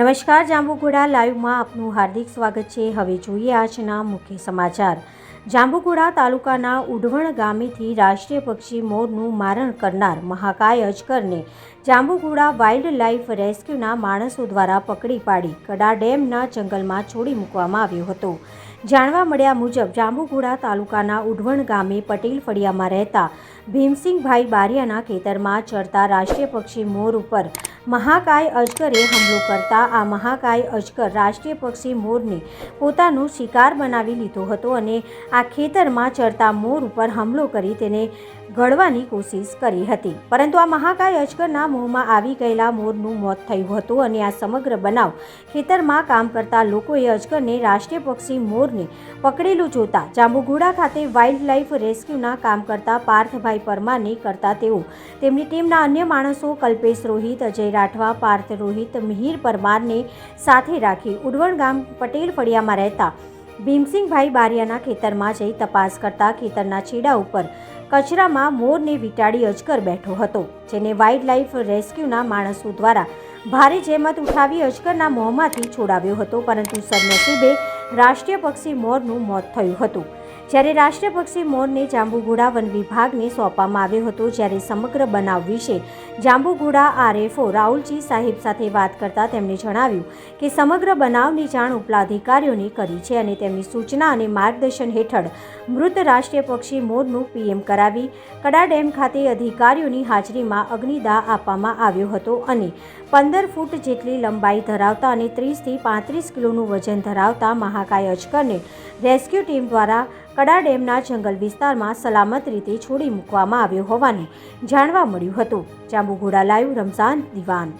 નમસ્કાર, જાંબુઘોડા લાઈવમાં આપનું હાર્દિક સ્વાગત છે. હવે જોઈએ આજના મુખ્ય સમાચાર. જાંબુઘોડા તાલુકાના ઉઢવણ ગામેથી રાષ્ટ્રીય પક્ષી મોરનું મારણ કરનાર મહાકાય અજગરને જાંબુઘોડા વાઇલ્ડ લાઇફ રેસ્ક્યુના માણસો દ્વારા પકડી પાડી કડા ડેમના જંગલમાં છોડી મૂકવામાં આવ્યો હતો. જાણવા મળ્યા મુજબ જાંબુઘોડા તાલુકાના ઉઢવણ ગામે પટેલ ફળિયામાં રહેતા ભીમસિંહભાઈ બારિયાના ખેતરમાં ચરતા રાષ્ટ્રીય પક્ષી મોર ઉપર મહાકાય અજગરે હુમલો કરતા આ મહાકાય અજગર રાષ્ટ્રીય પક્ષી મોરને પોતાનો શિકાર બનાવી લીધો હતો અને આ ખેતરમાં ચરતા મોર ઉપર હુમલો કરી તેને ગળવાની કોશિશ કરી હતી. પરંતુ આ મહાકાય અજગરના મોંમાં આવી ગયેલા મોરનું મોત થયું હતું અને આ સમગ્ર બનાવ ખેતરમાં કામ કરતા લોકોએ અજગરને રાષ્ટ્રીય પક્ષી મોરને પકડેલું જોતા જાંબુઘોડા ખાતે વાઇલ્ડ લાઇફ રેસ્ક્યુના કામ કરતા પાર્થભાઈ પરમારને કરતા તેઓ તેમની ટીમના અન્ય માણસો કલ્પેશ રોહિત, અજય રાઠવા, પાર્થ રોહિત, મિહિર પરમારને સાથે રાખી ઉડવણ ગામ પટેલ ફળિયામાં રહેતા ભીમસિંહભાઈ બારિયાના ખેતરમાં જઈ તપાસ કરતા ખેતરના છેડા ઉપર કચરામાં મોરને વીંટાળી અજગર બેઠો હતો, જેને વાઇલ્ડ લાઇફ રેસ્ક્યુના માણસો દ્વારા ભારે જહેમત ઉઠાવી અજગરના મોંમાંથી છોડાવ્યો હતો, પરંતુ સદનસીબે રાષ્ટ્રીય પક્ષી મોરનું મોત થયું હતું. જ્યારે રાષ્ટ્રપક્ષી મોરને જાંબુઘોડા વન વિભાગને સોંપવામાં આવ્યો હતો, જ્યારે સમગ્ર બનાવ વિશે જાંબુઘોડા આરએફઓ રાહુલજી સાહેબ સાથે વાત કરતા તેમણે જણાવ્યું કે સમગ્ર બનાવની જાણ ઉપલા અધિકારીઓને કરી છે અને તેમની સૂચના અને માર્ગદર્શન હેઠળ મૃત રાષ્ટ્રીય પક્ષી મોરનું પીએમ કરાવી કડા ડેમ ખાતે અધિકારીઓની હાજરીમાં અગ્નિદાહ આપવામાં આવ્યો હતો અને પંદર ફૂટ જેટલી લંબાઈ ધરાવતા અને ત્રીસથી પાંત્રીસ કિલોનું વજન ધરાવતા મહાકાય અજગરને રેસ્ક્યુ ટીમ દ્વારા કડા ડેમના જંગલ વિસ્તારમાં સલામત રીતે છોડી મૂકવામાં આવ્યો હોવાનું જાણવા મળ્યું હતું. જાંબુઘોડા લાઈવ રમઝાન દિવાન